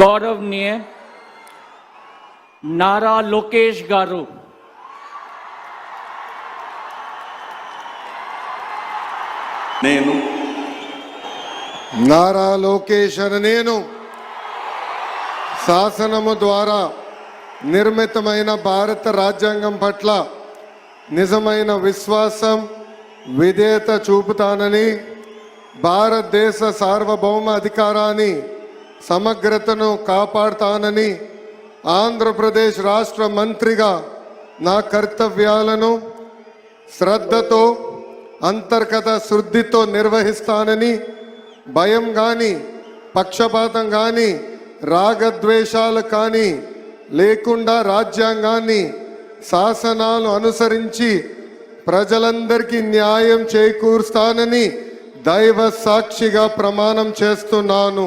గౌరవనీయ నారా లోకేష్ గారు. నేను నారా లోకేష్ అని నేను శాసనము ద్వారా నిర్మితమైన భారత రాజ్యాంగం పట్ల నిజమైన విశ్వాసం విధేయత చూపుతానని భారతదేశ సార్వభౌమ అధికారాన్ని సమగ్రతను కాపాడుతానని ఆంధ్రప్రదేశ్ రాష్ట్ర మంత్రిగా నా కర్తవ్యాలను శ్రద్ధతో అంతర్గత శుద్ధితో నిర్వహిస్తానని భయం కానీ పక్షపాతం కానీ రాగద్వేషాలు కానీ లేకుండా రాజ్యాంగాన్ని శాసనాలు అనుసరించి ప్రజలందరికీ న్యాయం చేకూరుస్తానని దైవ సాక్షిగా ప్రమాణం చేస్తున్నాను.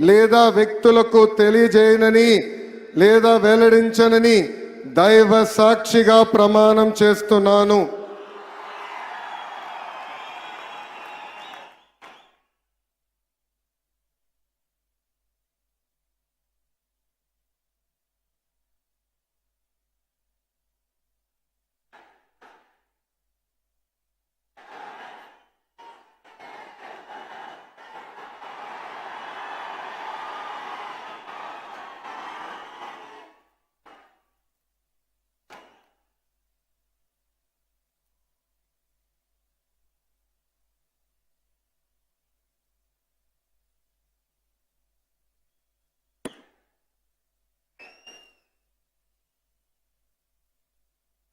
లేదా వ్యక్తులకు తెలియజేయనని లేదా వెల్లడించనని దైవ సాక్షిగా ప్రమాణం చేస్తున్నాను.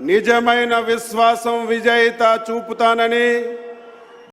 నిజమైన విశ్వాసం విజేత చూపుతానని